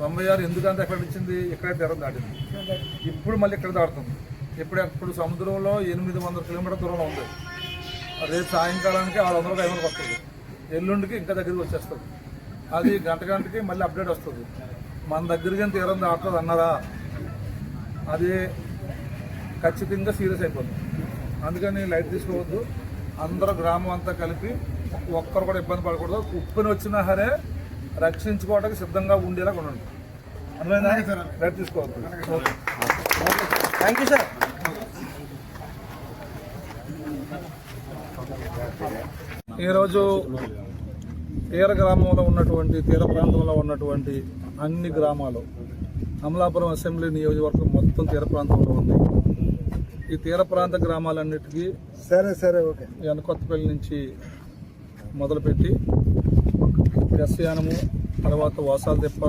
తొంభై ఆరు ఎందుకంత ఎక్కడ ఇచ్చింది ఇక్కడే తీరం దాటింది. ఇప్పుడు మళ్ళీ ఇక్కడ దాడుతుంది ఇప్పుడు ఇప్పుడు సముద్రంలో ఎనిమిది వందల కిలోమీటర్ దూరంలో ఉంది. రేపు సాయంకాలానికి ఆరు వందలకు ఐదు వందలకు వస్తుంది. ఎల్లుండికి ఇంకా దగ్గరికి వచ్చేస్తుంది. అది గంట గంటకి మళ్ళీ అప్డేట్ వస్తుంది. మన దగ్గరికి తీరం దాటుతుంది అన్నారా అది ఖచ్చితంగా సీరియస్ అయిపోతుంది. అందుకని లైట్ తీసుకోవద్దు. అందరూ గ్రామం అంతా కలిపి ఒక్కరు కూడా ఇబ్బంది పడకూడదు. ఉప్పుని వచ్చినా సరే రక్షించుకోవడానికి సిద్ధంగా ఉండేలా ఉండండి తీసుకోవద్దు. Thank you sir. ఈరోజు తీర గ్రామంలో ఉన్నటువంటి తీర ప్రాంతంలో ఉన్నటువంటి అన్ని గ్రామాలు అమలాపురం అసెంబ్లీ నియోజకవర్గం మొత్తం తీర ప్రాంతంలో ఉంది ఈ తీర ప్రాంత గ్రామాలన్నిటికీ సరే సరే ఓకే. కొత్తపల్లి నుంచి మొదలుపెట్టి ఎస్యానము తర్వాత వాసాలదిప్ప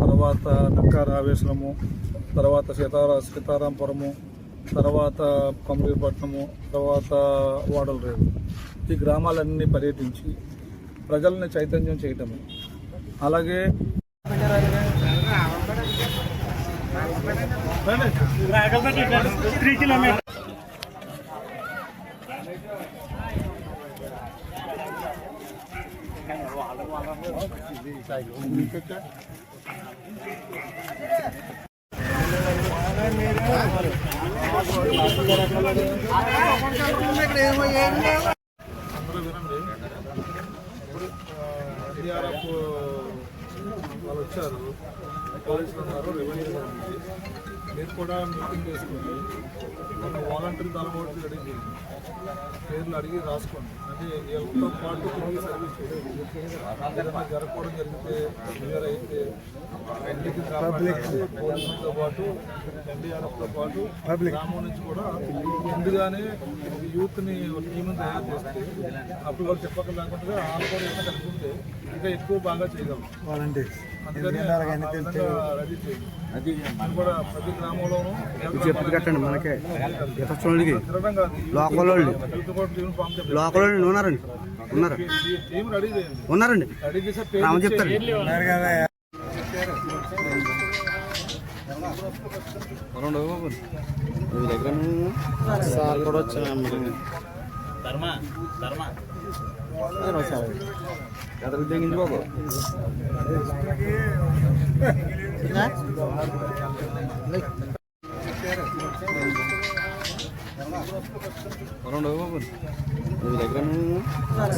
తర్వాత నక్కా ఆవేశనము తర్వాత సీతారా సీతారాంపురము తర్వాత కొమరీపట్నము తర్వాత వాడలరేవు ఈ గ్రామాలన్నీ పర్యటించి ప్రజల్ని చైతన్యం చేయటము. అలాగే త్రీ కిలోమీటర్ అందరూ వినండి ఇప్పుడు ఎన్డీఆర్ఎఫ్ వాళ్ళు వచ్చారు పోలీసులు ఉన్నారు రెవెన్యూ మీరు కూడా మీటింగ్ చేసుకుని ఒక వాలంటీర్ రెడీ చేయండి పేర్లు అడిగి రాసుకోండి. అంటే వీళ్ళతో పాటు తిరిగి సర్వీస్ ఏదైనా జరగకపోవడం జరిగితే క్లియర్ అయితే పోలీసులతో పాటు ఎన్డీఆర్ఎఫ్తో పాటు గ్రామం నుంచి కూడా ముందుగానే యూత్ని టీమ్ తయారు చేస్తే అప్పుడు వాళ్ళు చెప్పక లేకుండా వాళ్ళు కూడా ఏమైనా కనుక్కుంటే ఇంకా ఎక్కువ బాగా చేయగలం. వాలంటీర్స్ చెప్పు కట్టండి మనకే. కాదు. లోకల్ వాళ్ళు లోకల్ ఉన్నారండి. ఉన్నారు? ఉన్నారండి. రామ చెప్తారు సార్ కూడా వచ్చాను తెగించి బాబు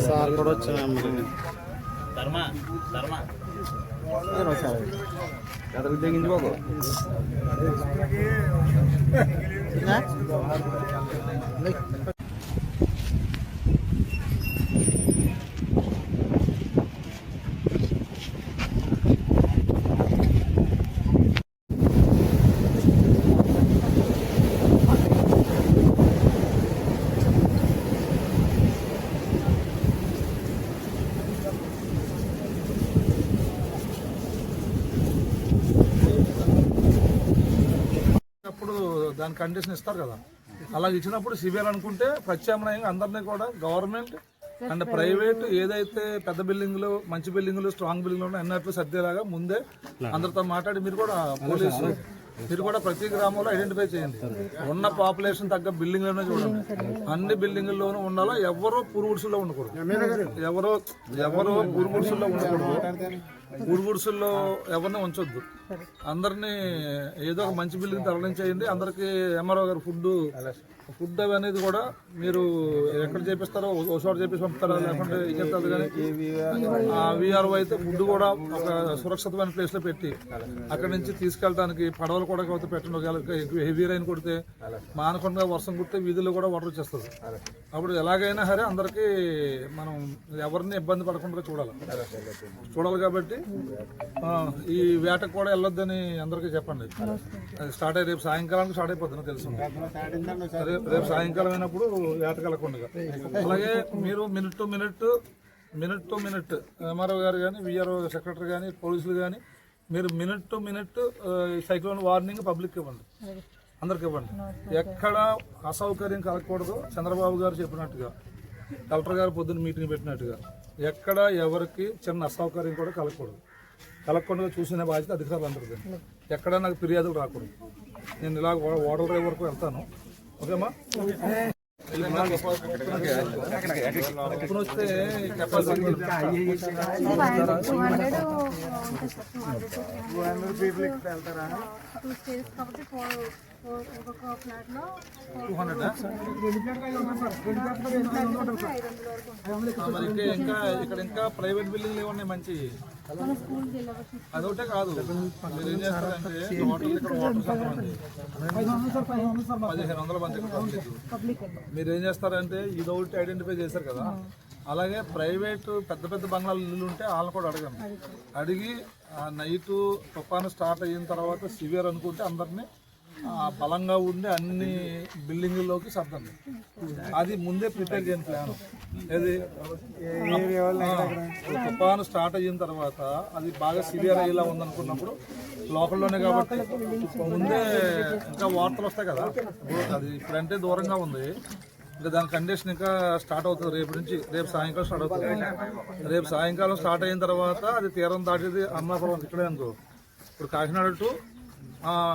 సార్ కూడా వచ్చాను ఎదరికి తెగించి బాబు అప్పుడు దాని కండిషన్ ఇస్తారు కదా. అలా ఇచ్చినప్పుడు సివియర్ అనుకుంటే ప్రత్యామ్నాయంగా అందరినీ కూడా గవర్నమెంట్ అండ్ ప్రైవేట్ ఏదైతే పెద్ద బిల్డింగ్లు మంచి బిల్డింగ్లు స్ట్రాంగ్ బిల్డింగ్లు ఉన్నాయి అన్నట్లు సర్దేలాగా ముందే అందరితో మాట్లాడి మీరు కూడా పోలీసు మీరు కూడా ప్రతి గ్రామంలో ఐడెంటిఫై చేయండి. ఉన్న పాపులేషన్ తగ్గ బిల్డింగ్లోనే చూడండి. అన్ని బిల్డింగ్ల్లోనూ ఉండాలా? ఎవరో పురుగుడుసుల్లో ఉండకూడదు. ఎవరో ఎవరో పురుగుడుసుల్లో ఉండకూడదు. ఊరుగుడుసుల్లో ఎవరిని ఉంచొద్దు. అందరినీ ఏదో ఒక మంచి బిల్డింగ్ తరలించేయండి అందరికి ఎంఆర్ఓ గారు ఫుడ్ ఫుడ్ అవి అనేది కూడా మీరు ఎక్కడ చేపిస్తారో ఓ చోట చేపించి పంపుతారా? లేకుంటే ఏం చెప్తారు కానీ విఆర్ఓ అయితే ఫుడ్ కూడా ఒక సురక్షితమైన ప్లేస్లో పెట్టి అక్కడి నుంచి తీసుకెళ్ళడానికి పడవలు కూడా కొత్త పెట్టండి. ఒకవేళ హెవీ రైన్ కొడితే మానకుండా వర్షం కుడితే వీధుల్లో కూడా వాటర్ వచ్చేస్తుంది. అప్పుడు ఎలాగైనా సరే అందరికీ మనం ఎవరిని ఇబ్బంది పడకుండా చూడాలి. చూడాలి కాబట్టి ఈ వేటకు కూడా వెళ్ళొద్దని అందరికీ చెప్పండి. స్టార్ట్ అయ్యి రేపు సాయంకాలానికి స్టార్ట్ అయిపోతుంది తెలుసు. తెలుసు రేపు సాయంకాలం అయినప్పుడు వేటకు అలాగే మీరు minute to minute minute to minute MRO గారు కానీ విఆర్ఓ సెక్రటరీ కానీ పోలీసులు కానీ మీరు minute to minute cyclone warning public ఇవ్వండి. అందరికి ఇవ్వండి. ఎక్కడ అసౌకర్యం కలగకూడదు చంద్రబాబు గారు చెప్పినట్టుగా కలెక్టర్ గారు పొద్దున్న మీటింగ్ పెట్టినట్టుగా ఎక్కడ ఎవరికి చిన్న అసౌకర్యం కూడా కలగకూడదు. కలగకుండా చూసిన బాధ్యత అధికారులు అందరికీ ఎక్కడ నాకు ఫిర్యాదులు రాకూడదు. నేను ఇలా ఓడల డ్రైవర్ వరకు వెళ్తాను. ఓకేమా వస్తే ఒక్కొక్క ఫ్లాట్లో టూ హండ్రెడ్ ఇంకా ఇంకా ఇక్కడ ఇంకా ప్రైవేట్ బిల్డింగ్లు ఏమన్నాయి మంచి? అదొకటే కాదు. మీరు ఏం చేస్తారంటే ఇక్కడ ఉంది పదిహేను వందల మంది మీరు ఏం చేస్తారంటే ఇది ఒకటి ఐడెంటిఫై చేశారు కదా. అలాగే ప్రైవేట్ పెద్ద పెద్ద బంగ్లాలు ఇల్లు ఉంటే వాళ్ళని కూడా అడగండి. అడిగి ఆ నైట్ తుఫాను స్టార్ట్ అయిన తర్వాత సివియర్ అనుకుంటే అందరినీ బలంగా ఉండి అన్ని బిల్డింగుల్లోకి సర్దండి అది ముందే ప్రిపేర్ చేయని ప్లాన్. ఏది? తుఫాను స్టార్ట్ అయిన తర్వాత అది బాగా సివియర్ అయ్యేలా ఉందనుకున్నప్పుడు లోకల్లోనే కాబట్టి ముందే ఇంకా వార్తలు వస్తాయి కదా. అది ఇప్పుడంటే దూరంగా ఉంది. ఇంకా దాని కండిషన్ ఇంకా స్టార్ట్ అవుతుంది. రేపు నుంచి రేపు సాయంకాలం స్టార్ట్ అవుతుంది. రేపు సాయంకాలం స్టార్ట్ అయిన తర్వాత అది తీరం దాటిది అన్నాపురం ఇక్కడే అనుకో ఇప్పుడు కాకినాడ టు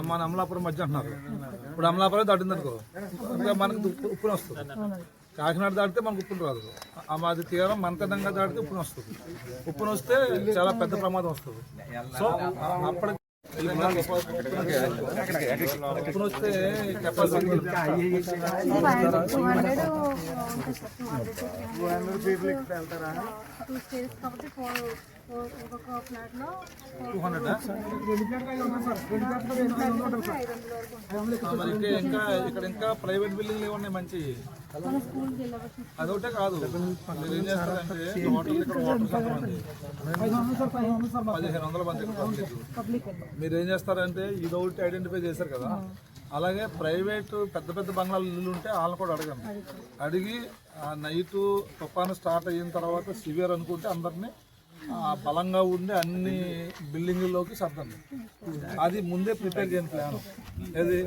మన అమలాపురం మధ్య అంటున్నారు ఇప్పుడు అమలాపురం దాటింది అనుకో ఇంకా మనకు ఉప్పు ఉప్పుని వస్తుంది కాకినాడ దాటితే మనకు ఉప్పుని రాదు అది మాది తీరం మంతనంగా దాటితే ఉప్పుని వస్తుంది ఉప్పుని వస్తే చాలా పెద్ద ప్రమాదం వస్తుంది సో అప్పటికి ఉప్పుని వస్తే కెపాసిటీ టూ హండ్రెడ్? ఒక్కొక్క టూ ఇంకా ఇంకా ఇక్కడ ఇంకా ప్రైవేట్ బిల్డింగ్లు ఏమన్నాయి మంచి? అదొకటే కాదు. మీరు ఏం చేస్తారంటే హోటల్ ఇక్కడ పదిహేను వందల మంది మీరు ఏం చేస్తారంటే ఇది ఒకటి ఐడెంటిఫై చేశారు కదా. అలాగే ప్రైవేట్ పెద్ద పెద్ద బంగ్లాలు ఇల్లు ఉంటే వాళ్ళని కూడా అడగండి. అడిగి ఆ నైట్ తుఫాను స్టార్ట్ అయిన తర్వాత సివియర్ అనుకుంటే అందరినీ బలంగా ఉండి అన్ని బిల్డింగుల్లోకి సర్దండి అది ముందే ప్రిపేర్ చేయని ప్లాన్. అది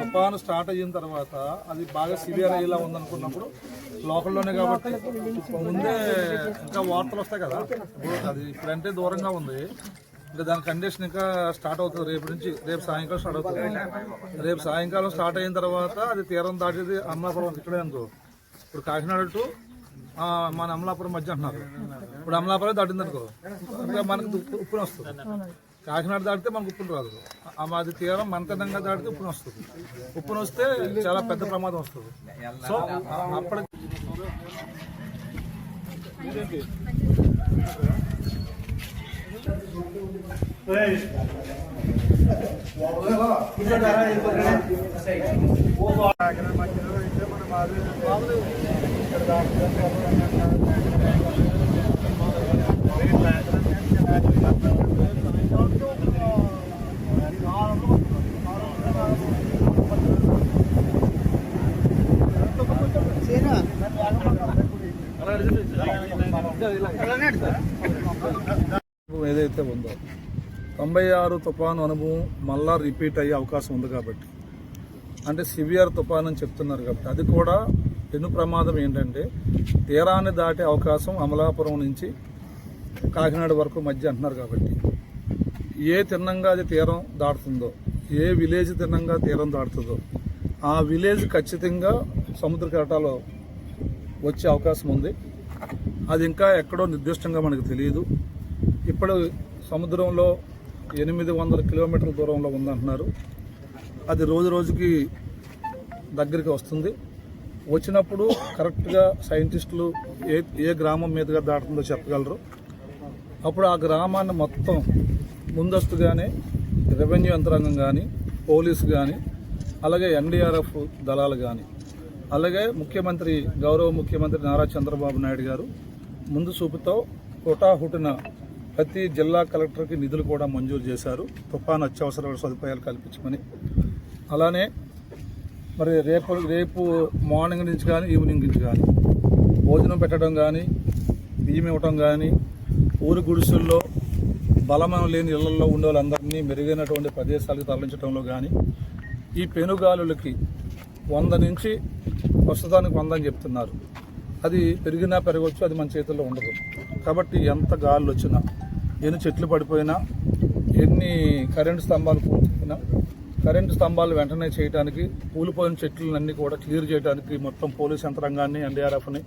తుఫాను స్టార్ట్ అయిన తర్వాత అది బాగా సివియర్ అయ్యేలా ఉందనుకున్నప్పుడు లోకల్లోనే కాబట్టి ముందే ఇంకా వార్తలు వస్తాయి కదా. అది ఇప్పుడంటే దూరంగా ఉంది. ఇంకా దాని కండిషన్ ఇంకా స్టార్ట్ అవుతుంది. రేపు నుంచి రేపు సాయంకాలం స్టార్ట్ అవుతుంది. రేపు సాయంకాలం స్టార్ట్ అయిన తర్వాత అది తీరం దాటేది అన్నపురం ఇక్కడే అనుకో ఇప్పుడు కాకినాడ టు మన అమలాపురం మధ్య అంటున్నారు. ఇప్పుడు అమలాపురం దాటింది అనుకో. ఇంకా మనకు ఉప్పు ఉప్పుని వస్తుంది. కాకినాడ దాటితే మనకు ఉప్పును రాదు. ఆ మాది తీరం మంతనంగా దాటితే ఉప్పును వస్తుంది. ఉప్పును వస్తే చాలా పెద్ద ప్రమాదం వస్తుంది. సో అప్పటికి ఏదైతే ఉందో తొంభై ఆరు తుఫాను అనుభవం మళ్ళా రిపీట్ అయ్యే అవకాశం ఉంది కాబట్టి. అంటే సివియర్ తుఫాన్ అని చెప్తున్నారు కాబట్టి అది కూడా పెను ప్రమాదం ఏంటంటే తీరాన్ని దాటే అవకాశం అమలాపురం నుంచి కాకినాడ వరకు మధ్య అంటున్నారు కాబట్టి. ఏ తిన్నంగా అది తీరం దాటుతుందో ఏ విలేజ్ తిన్నంగా తీరం దాటుతుందో ఆ విలేజ్ ఖచ్చితంగా సముద్ర కటాలో వచ్చే అవకాశం ఉంది. అది ఇంకా ఎక్కడో నిర్దిష్టంగా మనకు తెలియదు. ఇప్పుడు సముద్రంలో ఎనిమిది వందల కిలోమీటర్ల దూరంలో ఉందంటున్నారు. అది రోజు రోజుకి దగ్గరికి వస్తుంది. వచ్చినప్పుడు కరెక్ట్గా సైంటిస్టులు ఏ ఏ గ్రామం మీదుగా దాటుతుందో చెప్పగలరు. అప్పుడు ఆ గ్రామాన్ని మొత్తం ముందస్తుగానే రెవెన్యూ యంత్రాంగం కానీ పోలీసు కానీ అలాగే ఎన్డీఆర్ఎఫ్ దళాలు కానీ అలాగే ముఖ్యమంత్రి గౌరవ ముఖ్యమంత్రి నారా చంద్రబాబు నాయుడు గారు ముందు చూపుతో హుటాహుటిన ప్రతి జిల్లా కలెక్టర్కి నిధులు కూడా మంజూరు చేశారు. తుఫాను అత్యవసర సదుపాయాలు కల్పించమని. అలానే మరి రేపు రేపు మార్నింగ్ నుంచి కానీ ఈవినింగ్ నుంచి కానీ భోజనం పెట్టడం కానీ బియ్యం ఇవ్వటం కానీ ఊరి గుడిసెల్లో బలమం లేని ఇళ్ళలో ఉండే వాళ్ళందరినీ మెరుగైనటువంటి ప్రదేశాలకు తరలించడంలో కానీ ఈ పెనుగాలులకి వంద నుంచి ప్రస్తుతానికి వంద అని చెప్తున్నారు. అది పెరిగినా పెరగవచ్చు అది మన చేతుల్లో ఉండదు. కాబట్టి ఎంత గాలులు వచ్చినా ఎన్ని చెట్లు పడిపోయినా ఎన్ని కరెంటు స్తంభాలు కరెంటు స్తంభాలు వెంటనే చేయడానికి కూలిపోయిన చెట్లన్నీ కూడా క్లియర్ చేయడానికి మొత్తం పోలీస్ యంత్రాంగాన్ని ఎన్డీఆర్ఎఫ్ని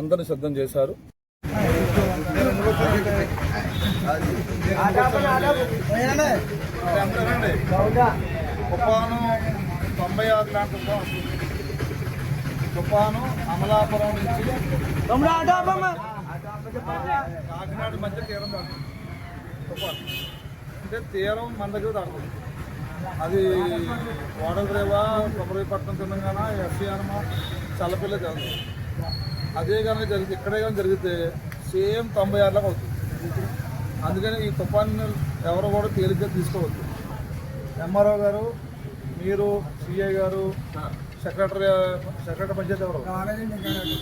అందరిని సిద్ధం చేశారు. తుఫాను తొంభై ఆరు తుఫాను. అమలాపురం నుంచి కాకినాడ మధ్య తీరం తుఫాను. అంటే తీరం మన దగ్గర దాటుతుంది. అది ఓడలరేవా కొబ్బరిపట్నం తెలంగాణ ఎస్సీఆర్మా చల్లపిల్ల జరుగుతుంది. అదే కనుక జరిగితే ఇక్కడే కానీ జరిగితే సేమ్ తొంభై ఆరులకు అవుతుంది. అందుకని ఈ తుఫాన్ని ఎవరు కూడా తేలిగ్గా తీసుకోవద్దు. ఎంఆర్ఓ గారు మీరు సిఐ గారు సెక్రటరీ సెక్రటరీ పంచాయతీ ఎవరు?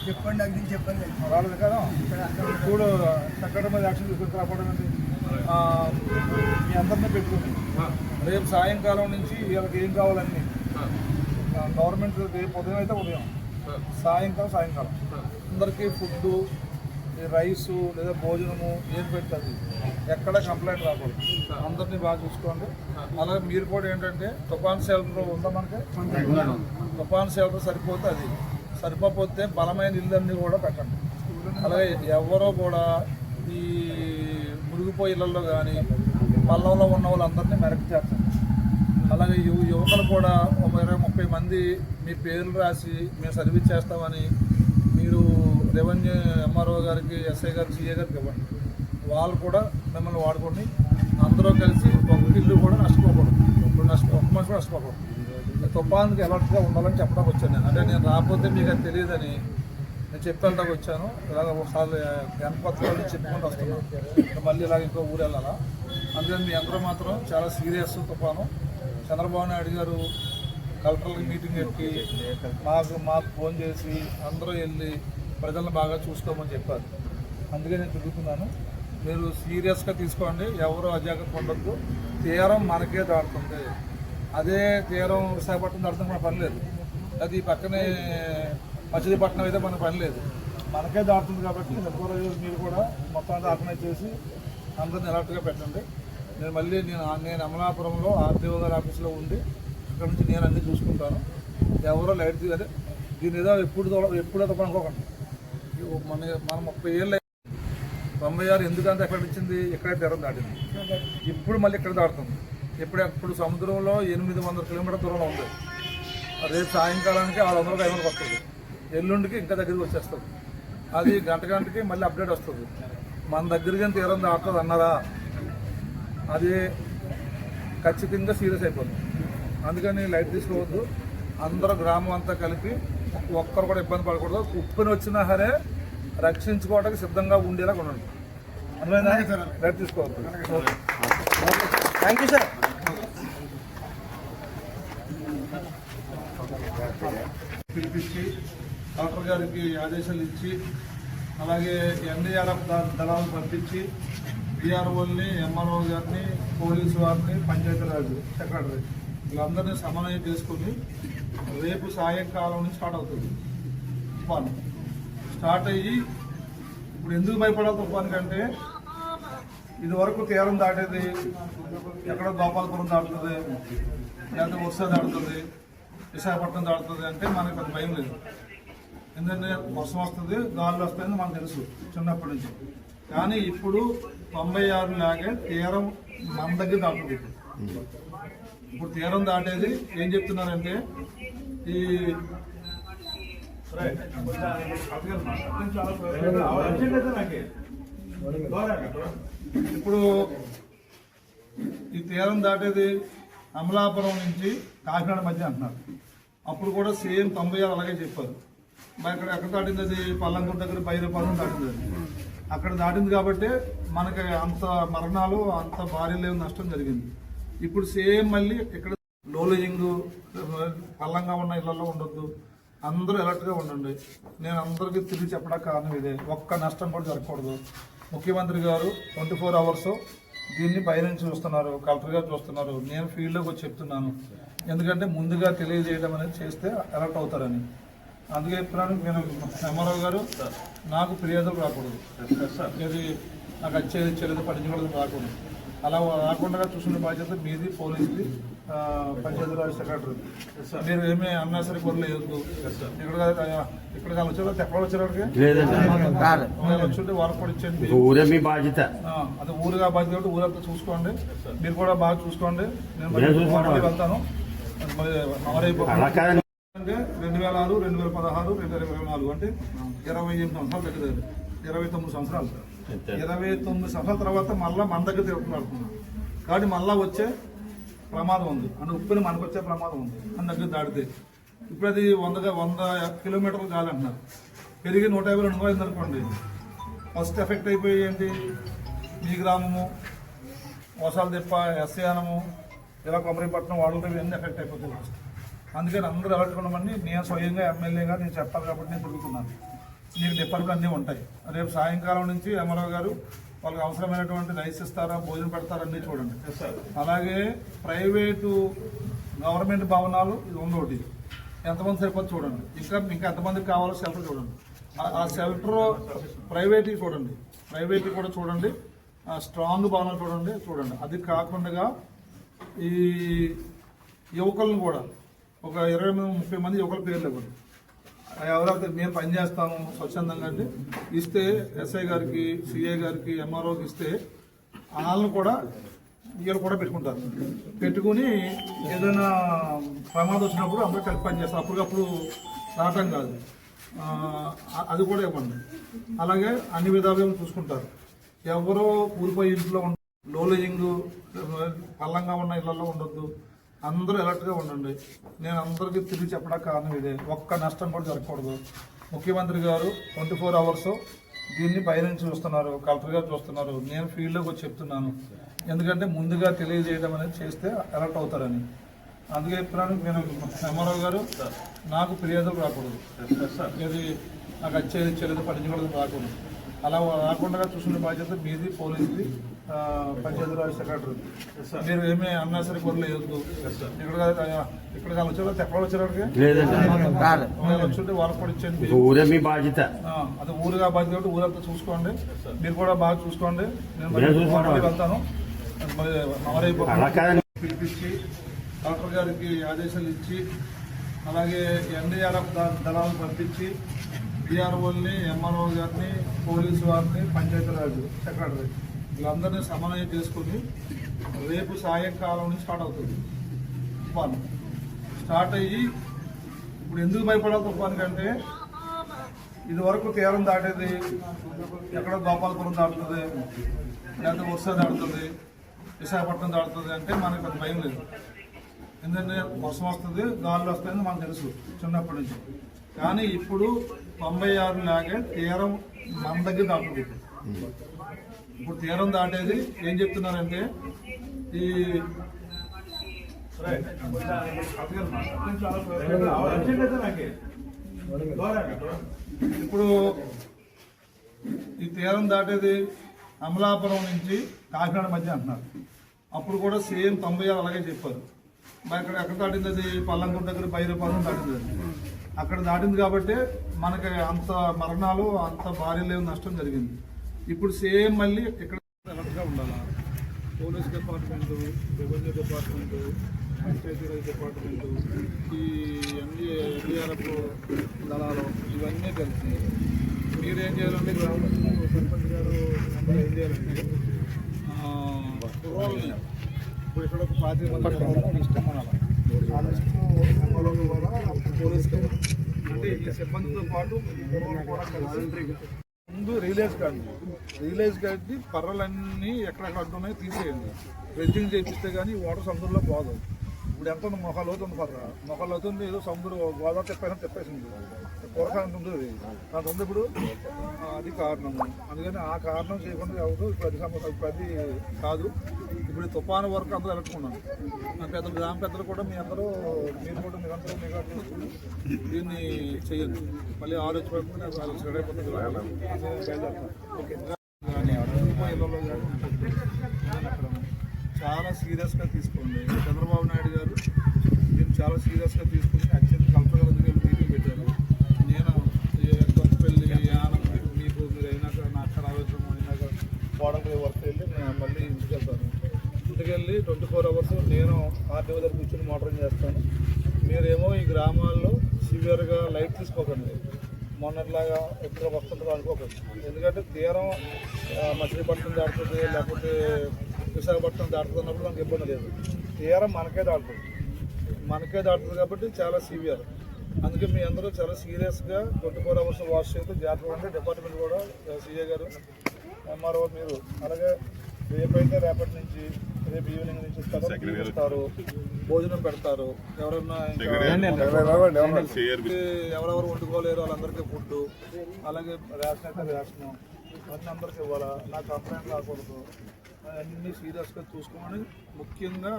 చెప్పండి అది చెప్పండి. రాలేదు కదా? చూడు సెక్రటరీ మీద యాక్షన్ తీసుకుని ఆ, మీ అందరినీ పెట్టుకుని రేపు సాయంకాలం నుంచి వీళ్ళకి ఏం కావాలన్నీ. గవర్నమెంట్ రేపు ఉదయం అయితే ఉదయం. సాయంకాలం. సాయంకాలం అందరికీ ఫుడ్ రైసు లేదా భోజనము ఏం పెట్టదు ఎక్కడ కంప్లైంట్ రాకూడదు. అందరినీ బాగా చూసుకోండి. అలాగే మీరు కూడా ఏంటంటే తుఫాన్ షెల్టర్ ఉందా మనకి? తుఫాన్ షెల్టర్ సరిపోతే అది. సరిపోతే బలమైన ఇళ్ళన్నీ కూడా పెట్టండి. అలాగే ఎవరో కూడా ఈ మురిగిపోయే కానీ పల్లంలో ఉన్న వాళ్ళందరినీ మెరక్ చేర్చండి అలాగే యువ యువకులు కూడా ఒక ఇరవై ముప్పై మంది మీ పేర్లు రాసి మేము సర్వీస్ చేస్తామని మీరు రెవెన్యూ ఎంఆర్ఓ గారికి ఎస్ఐ గారికి సిఏ గారికి ఇవ్వండి. వాళ్ళు కూడా మిమ్మల్ని వాడుకొని అందరూ కలిసి ఒక ఇల్లు కూడా నష్టపోకూడదు. ఇప్పుడు నష్ట ఒక మనిషి కూడా నష్టపోకూడదు తుఫాన్కి అలర్ట్గా ఉండాలని చెప్పడానికి వచ్చాను నేను. అంటే నేను రాకపోతే మీకు అది తెలియదని నేను చెప్పేళ్ళకి వచ్చాను. ఇలాగ ఒకసారి గణపతిలో చెప్పుకుంటూ వస్తున్నాను మళ్ళీ ఇలాగ ఇంకో ఊరు వెళ్ళాలా? అందుకని మీ అందరూ మాత్రం చాలా సీరియస్ తుఫాను. చంద్రబాబు నాయుడు గారు కలెక్టర్లకి మీటింగ్ పెట్టి మాకు మాకు ఫోన్ చేసి అందరూ వెళ్ళి ప్రజలను బాగా చూసుకోమని చెప్పారు. అందుకే నేను తిరుగుతున్నాను. మీరు సీరియస్గా తీసుకోండి. ఎవరు అజాగ్రత్త ఉండద్దు. తీరం మనకే దాడుతుంది అదే తీరం విశాఖపట్నం దాడుతుంది మన పర్లేదు అది పక్కనే మచిలీపట్నం అయితే మన పని లేదు. మనకే దాటుతుంది కాబట్టి ఎక్కువ రోజులు మీరు కూడా మొత్తం అంతా ఆర్గనైజ్ చేసి అందరిని అలర్ట్గా పెట్టండి. నేను మళ్ళీ నేను నేను అమలాపురంలో ఆర్టీఓ గారి ఆఫీస్లో ఉండి అక్కడ నుంచి నేను అన్ని చూసుకుంటాను. ఎవరో లైట్ తీ- అదే దీని ఏదో ఎప్పుడు ఎప్పుడో తప్ప అనుకోకండి. మన మన ముప్పై ఏళ్ళు తొంభై ఆరు ఎందుకంటే ఎక్కడ ఇచ్చింది? ఇక్కడే తీరం దాటింది. ఇప్పుడు మళ్ళీ ఇక్కడ దాటుతుంది. ఇప్పుడు ఇప్పుడు సముద్రంలో ఎనిమిది వందల కిలోమీటర్ దూరంలో ఉంది. రేపు సాయంకాలానికి ఆరు వందలకు ఐదు వందలకు వస్తుంది. ఎల్లుండికి ఇంకా దగ్గరికి వచ్చేస్తుంది అది గంట గంటకి మళ్ళీ అప్డేట్ వస్తుంది. మన దగ్గరికి తీరం దాటుతుంది అన్నారా? అది ఖచ్చితంగా సీరియస్ అయిపోతుంది. అందుకని లైట్ తీసుకోవద్దు. అందరూ గ్రామం అంతా కలిపి ఒక్కరు కూడా ఇబ్బంది పడకూడదు. ఉప్పుని వచ్చినా సరే రక్షించుకోవడానికి సిద్ధంగా ఉండేలా ఉండండి లైట్ తీసుకోవద్దు. Thank you sir. పిలిపించి కలెక్టర్ గారికి ఆదేశాలు ఇచ్చి అలాగే ఎన్డీఆర్ఎఫ్ దళాలను పంపించి బీఆర్ఓల్ని ఎంఆర్ఓ గారిని పోలీసు వారిని పంచాయతీరాజ్ సెక్రటరీ వీళ్ళందరినీ సమన్వయం చేసుకుని రేపు సాయంకాలం నుంచి స్టార్ట్ అవుతుంది తుఫాను. స్టార్ట్ అయ్యి ఇప్పుడు ఎందుకు భయపడాలి తుఫాను కంటే ఇది వరకు తీరం దాటేది ఎక్కడ గోపాలపురం దాటుతుంది లేకపోతే వర్ష దాటుతుంది విశాఖపట్నం దాటుతుంది అంటే మనకి అది భయం లేదు. ఎందుకంటే వర్షం వస్తుంది గాలి వస్తాయని మనకు తెలుసు చిన్నప్పటి నుంచి. కానీ ఇప్పుడు తొంభై ఆరు లాగే తీరం మన దగ్గర దాటుకుంటుంది ఇప్పుడు. ఇప్పుడు తీరం దాటేది ఏం చెప్తున్నారంటే ఈ ఇప్పుడు ఈ తీరం దాటేది అమలాపురం నుంచి కాకినాడ మధ్య అంటున్నారు. అప్పుడు కూడా సేమ్ తొంభై ఆరు అలాగే చెప్పారు. మరి అక్కడ ఎక్కడ దాటింది అది పల్లంకూరు దగ్గర బైరపాలెం దాటింది. అది అక్కడ దాటింది కాబట్టి మనకి అంత మరణాలు అంత భారీ లేని నష్టం జరిగింది. ఇప్పుడు సేమ్ మళ్ళీ ఇక్కడ లోలింగ్ పల్లంగా ఉన్న ఇళ్ళలో ఉండొద్దు. అందరూ అలర్ట్గా ఉండండి. నేను అందరికీ తిరిగి చెప్పడానికి కారణం ఇదే. ఒక్క నష్టం కూడా జరగకూడదు. ముఖ్యమంత్రి గారు ట్వంటీ ఫోర్ అవర్స్ దీన్ని పైనుంచి చూస్తున్నారు కలెక్టర్ గారు చూస్తున్నారు. నేను ఫీల్డ్లోకి వచ్చి చెప్తున్నాను. ఎందుకంటే ముందుగా తెలియజేయడం అనేది చేస్తే అలర్ట్ అవుతారని. అందుకే చెప్తున్నాను నేను ఎంఆర్ఓ గారు నాకు ఫిర్యాదులు రాకూడదు. ఇది నాకు వచ్చేది ఇచ్చేది పట్టించుకోవడం రాకూడదు. అలా రాకుండా చూసుకునే బాధ్యత మీది పోలీసుది ఆ, పంచాయతీరాజ్ సెక్రటరీ. మీరు ఏమీ అన్నసరి కొరలు వేయద్దు. ఇక్కడ ఇక్కడ వచ్చారు ఎక్కడ వచ్చారు వచ్చుంటే వాళ్ళకి కూడా ఊరే మీ బాధ్యత. అది ఊరుగా బాధ్యత కాబట్టి ఊరంతా చూసుకోండి. మీరు కూడా బాగా చూసుకోండి. నేను వెళ్తాను. మరి అంటే రెండు వేల ఆరు రెండు వేల పదహారు రెండు వేల ఇరవై నాలుగు అంటే ఇరవై ఎనిమిది సంవత్సరాలు దగ్గర ఇరవై తొమ్మిది సంవత్సరాలు. ఇరవై తొమ్మిది సంవత్సరాల తర్వాత మళ్ళీ మన దగ్గర తిరుగుతున్నాడుతున్నాం కాబట్టి మళ్ళీ వచ్చే ప్రమాదం ఉంది. అంటే ఉప్పుని మనకు వచ్చే ప్రమాదం ఉంది. మన దగ్గర దాడితే ఇప్పుడు అది వందగా వంద కిలోమీటర్లు కాలంటున్నారు పెరిగి నూట యాభై రెండు వందలు అనుకోండి ఫస్ట్ ఎఫెక్ట్ అయిపోయి ఏంటి? మీ గ్రామము వర్షాలు తిప్ప ఎస్యానము ఇలా కొమరిపట్నం వాళ్ళు ఇవన్నీ ఎఫెక్ట్ అయిపోతాయి first. అందుకని అందరూ అలర్ట్ ఉండమని నేను స్వయంగా ఎమ్మెల్యేగా నేను చెప్పాలి కాబట్టి నేను తిరుగుతున్నాను. మీకు డిపార్ట్మెంట్ అన్నీ ఉంటాయి. రేపు సాయంకాలం నుంచి ఎంఆర్ఓ గారు వాళ్ళకి అవసరమైనటువంటి రైస్ ఇస్తారా భోజనం పెడతారా అన్నీ చూడండి. అలాగే ప్రైవేటు గవర్నమెంట్ భవనాలు ఇది ఒకటి. ఎంతమంది సరిపోతుంది చూడండి. ఇంకా ఇంకా ఎంతమందికి కావాలో షెల్టర్ చూడండి. ఆ- షెల్టర్ ప్రైవేట్ చూడండి. ప్రైవేట్ కూడా చూడండి. ఆ స్ట్రాంగ్ భవనాలు చూడండి చూడండి. అది కాకుండా ఈ యువకులను కూడా ఒక ఇరవై ముప్పై మంది ఒకరి పేర్లు ఇవ్వండి. ఎవరైతే మేము పని చేస్తాము స్వచ్ఛందంగా అంటే ఇస్తే ఎస్ఐ గారికి సిఐ గారికి ఎంఆర్ఓకి ఇస్తే వాళ్ళని కూడా వీళ్ళు కూడా పెట్టుకుంటారు. పెట్టుకుని ఏదైనా ప్రమాదం వచ్చినప్పుడు అందరూ కలిపి పని చేస్తారు. అప్పటికప్పుడు రావటం కాదు. అది కూడా ఇవ్వండి. అలాగే అన్ని విధాలుగా చూసుకుంటారు. ఎవరో కూలిపోయి ఇంట్లో ఉండ లోలింగ్ పల్లంగా ఉన్న ఇళ్ళలో ఉండొద్దు. అందరూ అలర్ట్గా ఉండండి. నేను అందరికీ తిరిగి చెప్పడానికి కారణం ఇదే. ఒక్క నష్టం కూడా జరగకూడదు. ముఖ్యమంత్రి గారు ట్వంటీ ఫోర్ అవర్స్ దీన్ని పైనుంచి చూస్తున్నారు కలెక్టర్ గారు చూస్తున్నారు. నేను ఫీల్డ్లోకి వచ్చి చెప్తున్నాను. ఎందుకంటే ముందుగా తెలియజేయడం అనేది చేస్తే అలర్ట్ అవుతారని. అందుకే చెప్తున్నాను నేను రామారావు గారు నాకు ఫిర్యాదులు రాకూడదు. ఇది నాకు వచ్చేది ఇచ్చేది పట్టించుకోవడం రాకూడదు. అలా రాకుండా చూసుకునే బాధ్యత మీది పోలీసుది. ఆ, పంచాయతీరాజ్ సెక్రటరీ. మీరు ఏమీ అన్నసరి కొరలు వేయద్దు ఇక్కడ ఇక్కడ వచ్చారు? ఎక్కడ వచ్చారు వచ్చుంటే వాళ్ళకి కూడా ఇచ్చేయండి. ఊరే మీ బాధ్యత. అది ఊరుగా బాధ్యత కాబట్టి ఊరంతా చూసుకోండి. మీరు కూడా బాగా చూసుకోండి. నేను వెళ్తాను. పిలిపించి కలెక్టర్ గారికి ఆదేశాలు ఇచ్చి అలాగే ఎన్డీఆర్ఎఫ్ దళాలను పంపించి డిఆర్ఓల్ని ఎంఆర్ఓ గారిని పోలీసు వారిని పంచాయతీరాజ్ సెక్రటరీ. వీళ్ళందరినీ సమన్వయం చేసుకుని రేపు సాయంకాలం నుంచి స్టార్ట్ అవుతుంది తుఫాను. స్టార్ట్ అయ్యి ఇప్పుడు ఎందుకు భయపడాలి తుఫాన్ కంటే ఇది వరకు తీరం దాటేది ఎక్కడ గోపాలపురం దాటుతుంది లేకపోతే వర్ష దాటుతుంది విశాఖపట్నం దాటుతుంది అంటే మనకి పెద్ద భయం లేదు. ఎందుకంటే వర్షం వస్తుంది గాలులు వస్తాయని మనకు తెలుసు చిన్నప్పటి నుంచి. కానీ ఇప్పుడు తొంభై ఆరు లాగే తీరం మన దగ్గర దాటుతుంది. ఇప్పుడు తీరం దాటేది ఏం చెప్తున్నారంటే ఈ ఇప్పుడు ఈ తీరం దాటేది అమలాపురం నుంచి కాకినాడ మధ్య అంటున్నారు. అప్పుడు కూడా సేమ్ తొంభై ఆరు అలాగే చెప్పారు. మరి ఇక్కడ ఎక్కడ దాటింది అది పల్లంకొండ దగ్గర బైరపాలెం దాటింది అది అక్కడ దాటింది కాబట్టి మనకి అంత మరణాలు అంత భారీ లేవు నష్టం జరిగింది. ఇప్పుడు సేమ్ మళ్ళీ ఎక్కడ అలర్ట్గా ఉండాలా? Police department revenue department Panchayati Raj department ఈ ఎంఏ ఎన్డీఆర్ఎఫ్ దళాలు ఇవన్నీ కలిసి మీరేం చేయాలంటే గ్రామ సర్పంచ్ గారు ఏం చేయాలంటే ఆ, ఇప్పుడు ఇక్కడ ఒక పాతి మంది ఇష్టం లిస్ట్ ఆ లిస్ట్ పోలీస్కి అంటే ఈ సిబ్బందితో పాటు కూడా ముందు రియలైజ్ కార్డు రియలైజ్ కార్డు పర్రలన్నీ ఎక్కడెక్కడ అడ్డున్నాయో తీసేయండి. రెడ్జింగ్ చేపిస్తే కానీ వాటర్ సముద్రంలో పోదు. ఇప్పుడు ఎంత ఉంది మొహాలు అవుతుంది పర్ర? మొహాలు అవుతుంది ఏదో సముద్రం గోదావరి తెప్పైనా తెప్పేసింది. పూర్వకాలం ఉంటుంది అది ఉంది ఇప్పుడు అది కారణము. అందుకని ఆ కారణం చేయకుండా ఎవరు ప్రతి అది సమస్య కాదు. ఇప్పుడు తుఫాను వరకు అందరూ ఎలక్టుకున్నాను నా పెద్దలు గ్రామ పెద్దలు కూడా మీ అందరూ మీరు కూడా మీరందరూ నిఘా దీన్ని చేయొచ్చు మళ్ళీ ఆలోచించకుండా వచ్చి ఇళ్ళలో ఉంటుంది. చాలా సీరియస్గా తీసుకోండి చంద్రబాబు నాయుడు గారు దీన్ని చాలా సీరియస్గా తీసుకుని యాక్చువల్ కలెక్టర్ గారి దగ్గర మీటింగ్ పెట్టారు మోడల్ వర్క్ వెళ్ళి నేను మళ్ళీ ఇంటికి వెళ్తాను. ఇంటికి వెళ్ళి ట్వంటీ ఫోర్ అవర్స్ నేను ఆర్టీఓ దగ్గర కూర్చొని మోటరింగ్ చేస్తాను. మీరేమో ఈ గ్రామాల్లో సివియర్గా లైట్ తీసుకోకండి. మొన్నట్లాగా ఎక్కడ వస్తుంటారో అనుకోకండి. ఎందుకంటే తీరం మచిలీపట్నం దాటుతుంది లేకపోతే విశాఖపట్నం దాటుతున్నప్పుడు మనకు ఇబ్బంది లేదు. తీరం మనకే దాటుతుంది. మనకే దాటుతుంది కాబట్టి చాలా సీవియర్. అందుకే మీ అందరూ చాలా సీరియస్గా ట్వంటీ ఫోర్ అవర్స్ వాష్ చేస్తూ జాగ్రత్తగా ఉంటే డిపార్ట్మెంట్ కూడా సీఏ గారు ఎంఆర్ఓ మీరు అలాగే రేపైతే రేపటి నుంచి రేపు ఈవినింగ్ నుంచి ఇస్తారు భోజనం పెడతారు. ఎవరన్నా ఇంకా ఎవరెవరు వండుకోలేరు వాళ్ళందరికీ ఫుడ్ అలాగే రేషన్ అయితే రేషన్. అన్నీ అందరికీ ఇవ్వాలా? నాకు కంప్లైంట్ రాకూడదు. అన్ని సీరియస్గా చూసుకోమని ముఖ్యంగా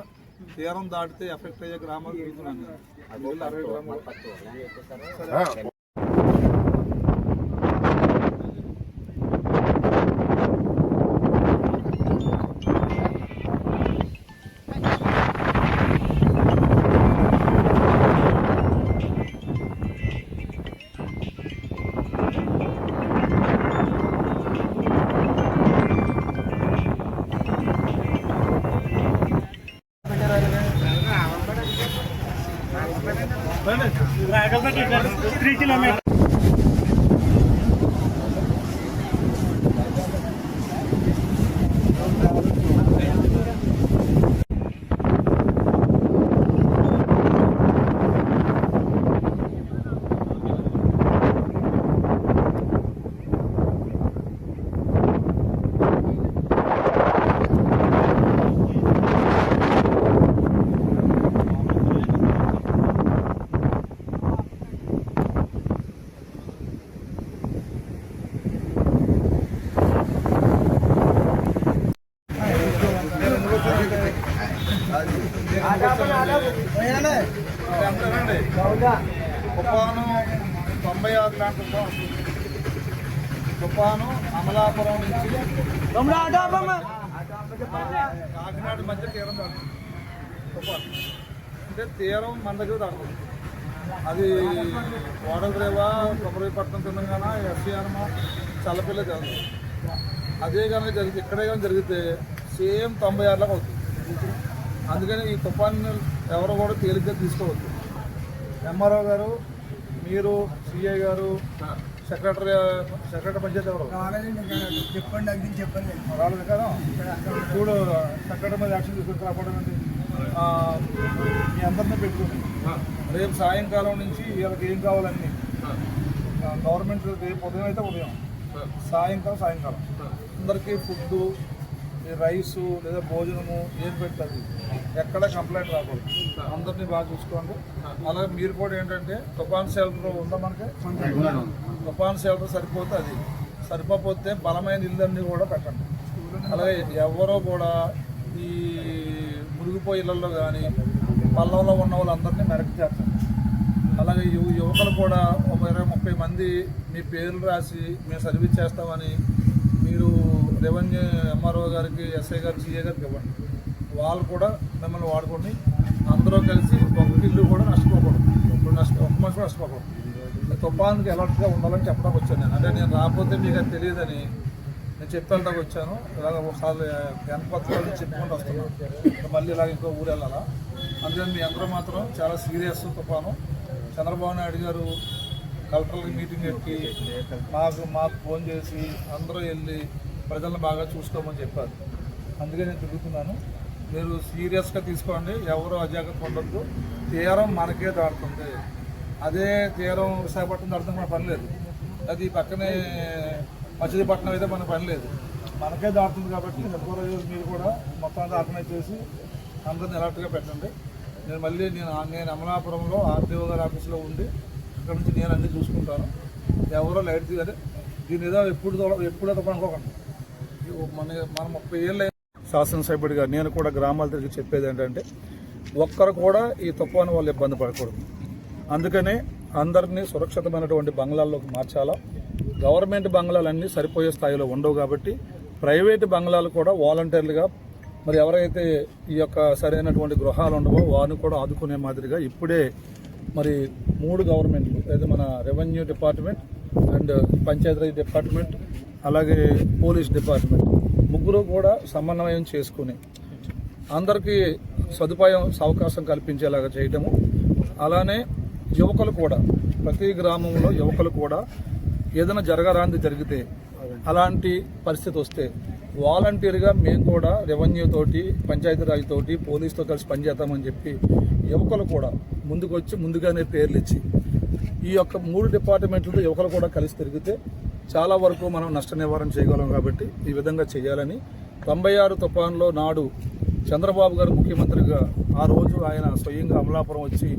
తీరం దాటితే ఎఫెక్ట్ అయ్యే గ్రామాలు తిరుగుతున్నాను నేను. అది వెళ్ళి అరవై గ్రామాలు సరే. అంతేనండి తుఫాను తొంభై ఆరు లాంటి తుఫాను తుఫాను అమలాపురం నుంచి కాకినాడ మధ్య తీరం దాటుతుంది తుఫాను అంటే తీరం మన దగ్గర దాటుతుంది అది ఓడగ్రేవా కొమరపట్నం తెలంగాణ ఎస్సీఆర్మ చల్లపిల్ల జరుగుతుంది. అదే కనుక జరిగితే ఇక్కడే కానీ జరిగితే సేమ్ తొంభై ఆరులాగా అవుతుంది. అందుకని ఈ తుఫాను ఎవరు కూడా తేలిగ్గా తీసుకోవద్దు. ఎంఆర్ఓ గారు మీరు సిఐ గారు సెక్రటరీ సెక్రటరీ పంచాయతీ ఎవరు? చెప్పండి చెప్పండి. రాలేదు కదా? చూడు సెక్రటరీ మీద యాక్షన్ తీసుకుని రావడం ఏంటి? ఆ, మీ అందరినీ పెట్టుకుని రేపు సాయంకాలం నుంచి వీళ్ళకి ఏం కావాలన్నీ? గవర్నమెంట్ రేపు ఉదయం అయితే ఉదయం. సాయంకాలం సాయంకాలం. అందరికీ ఫుడ్ రైసు లేదా భోజనము ఏం పెట్టాలి ఎక్కడ కంప్లైంట్ రాకూడదు. అందరినీ బాగా చూసుకోండి. అలాగే మీరు కూడా ఏంటంటే తుఫాన్ షెల్టర్ ఉందా మనకి? తుఫాన్ షెల్టర్ సరిపోతే అది. సరిపోతే బలమైన ఇళ్ళన్నీ కూడా పెట్టండి. అలాగే ఎవరో కూడా ఈ మురిగిపోయే కానీ పల్లంలో ఉన్న వాళ్ళందరినీ మెరక్ చేస్తాం. అలాగే యువ యువకులు కూడా ఒక ఇరవై ముప్పై మంది మీ పేర్లు రాసి మేము సర్వీస్ చేస్తామని మీరు రెవెన్యూ ఎంఆర్ఓ గారికి ఎస్ఐ గారు సిఏ గారికి ఇవ్వండి. వాళ్ళు కూడా మిమ్మల్ని వాడుకొని అందరూ కలిసి ఒక ఇల్లు కూడా నష్టపోకూడదు. ఇప్పుడు నష్ట ఒక్క మనిషి కూడా నష్టపోకూడదు. తుఫాన్కి అలర్ట్గా ఉండాలని చెప్పడానికి వచ్చాను నేను. అంటే నేను రాకపోతే మీకు అది తెలియదని నేను చెప్పేళ్ళకి వచ్చాను. ఇలాగ ఒకసారి గణపతి చెప్పుకుంటూ వస్తున్నాను. మళ్ళీ ఇలాగ ఇంకో ఊరు వెళ్ళాలా? అందుకని మీ అందరూ మాత్రం చాలా సీరియస్ తుఫాను. చంద్రబాబు నాయుడు గారు కలెక్టర్లకి మీటింగ్ పెట్టి మాకు మాకు ఫోన్ చేసి అందరూ వెళ్ళి ప్రజలను బాగా చూసుకోమని చెప్పారు. అందుకే నేను తిరుగుతున్నాను. మీరు సీరియస్గా తీసుకోండి. ఎవరు అజాగ్రత్త ఉండద్దు. తీరం మనకే దాడుతుంది అదే తీరం విశాఖపట్నం దాడుతుంది మన పని లేదు. అది పక్కనే మచిలీపట్నం అయితే మన పని లేదు. మనకే దాటుతుంది కాబట్టి ఎక్కువ రోజులు మీరు కూడా మొత్తం అంతా ఆర్గనైజ్ చేసి అందరిని అలర్ట్గా పెట్టండి. నేను మళ్ళీ నేను నేను అమలాపురంలో ఆర్టీఓ గారి ఆఫీస్లో ఉండి ఇక్కడ నుంచి నేను అన్ని చూసుకుంటాను. ఎవరో లైట్ తీయాలి దీని ఏదో ఎప్పుడు తోడ- ఎప్పుడు అనుకోకండి మన మన ముప్పై ఏళ్ళు శాసనసభ్యుడిగా నేను కూడా గ్రామాల తిరిగి చెప్పేది ఏంటంటే ఒక్కరు కూడా ఈ తుఫాను వాళ్ళు ఇబ్బంది పడకూడదు. అందుకనే అందరినీ సురక్షితమైనటువంటి బంగ్లాల్లోకి మార్చాలా? గవర్నమెంట్ బంగ్లాలన్నీ సరిపోయే స్థాయిలో ఉండవు కాబట్టి ప్రైవేట్ బంగ్లాలు కూడా వాలంటీర్లుగా మరి ఎవరైతే ఈ యొక్క సరైనటువంటి గృహాలు ఉండవో వారిని కూడా ఆదుకునే మాదిరిగా ఇప్పుడే మరి మూడు గవర్నమెంట్లు అయితే మన revenue department and Panchayati Raj department అలాగే పోలీస్ డిపార్ట్మెంట్ ముగ్గురు కూడా సమన్వయం చేసుకుని అందరికీ సదుపాయం అవకాశం కల్పించేలాగా చేయటము. అలానే యువకులు కూడా ప్రతి గ్రామంలో యువకులు కూడా ఏదైనా జరగరాంది జరిగితే అలాంటి పరిస్థితి వస్తే వాలంటీర్గా మేము కూడా రెవెన్యూ తోటి పంచాయతీరాజ్ తోటి పోలీసుతో కలిసి పనిచేద్దామని చెప్పి యువకులు కూడా ముందుకు వచ్చి ముందుగానే పేర్లు ఇచ్చి ఈ యొక్క మూడు డిపార్ట్మెంట్లతో యువకులు కూడా కలిసి తిరిగితే చాలా వరకు మనం నష్ట నివారణ చేయగలం కాబట్టి ఈ విధంగా చేయాలని తొంభై ఆరు తుఫాన్లో నాడు చంద్రబాబు గారు ముఖ్యమంత్రిగా ఆ రోజు ఆయన స్వయంగా అమలాపురం వచ్చి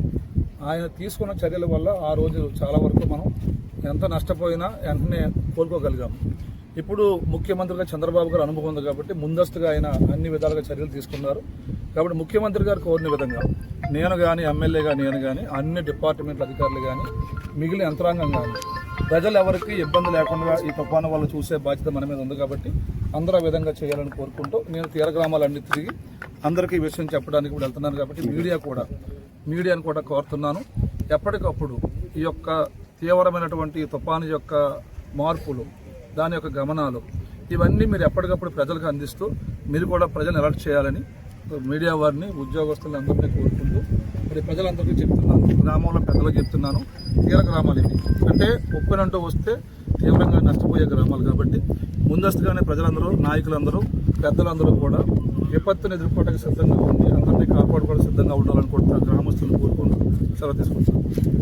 ఆయన తీసుకున్న చర్యల వల్ల ఆ రోజు చాలా వరకు మనం ఎంత నష్టపోయినా వెంటనే కోలుకోగలిగాం. ఇప్పుడు ముఖ్యమంత్రిగా చంద్రబాబు గారు అనుభవం ఉంది కాబట్టి ముందస్తుగా ఆయన అన్ని విధాలుగా చర్యలు తీసుకున్నారు. కాబట్టి ముఖ్యమంత్రి గారు కోరిన విధంగా నేను కానీ ఎమ్మెల్యేగా నేను కానీ అన్ని డిపార్ట్మెంట్ల అధికారులు కానీ మిగిలిన యంత్రాంగం కానీ ప్రజలు ఎవరికి ఇబ్బంది లేకుండా ఈ తుఫాను వాళ్ళు చూసే బాధ్యత మన మీద ఉంది కాబట్టి అందరూ ఆ విధంగా చేయాలని కోరుకుంటూ నేను తీర గ్రామాలన్నీ తిరిగి అందరికీ ఈ విషయం చెప్పడానికి కూడా వెళ్తున్నాను కాబట్టి మీడియా కూడా మీడియాను కూడా కోరుతున్నాను. ఎప్పటికప్పుడు ఈ యొక్క తీవ్రమైనటువంటి తుఫాను యొక్క మార్పులు దాని యొక్క గమనాలు ఇవన్నీ మీరు ఎప్పటికప్పుడు ప్రజలకు అందిస్తూ మీరు కూడా ప్రజలను అలర్ట్ చేయాలని మీడియా వారిని ఉద్యోగస్తులను అందరినీ కోరుకుంటూ మరి ప్రజలందరికీ చెప్తున్నాను. గ్రామంలో పెద్దలకు చెప్తున్నాను. తీర గ్రామాలు ఇవి. అంటే ఉప్పెనంటూ వస్తే తీవ్రంగా నష్టపోయే గ్రామాలు కాబట్టి ముందస్తుగానే ప్రజలందరూ నాయకులందరూ పెద్దలందరూ కూడా విపత్తును ఎదుర్కోవడానికి సిద్ధంగా ఉండి అందరినీ కాపాడుకోవడానికి సిద్ధంగా ఉండాలని కూడా గ్రామస్తులను కోరుకుంటూ సెలవు తీసుకుంటాను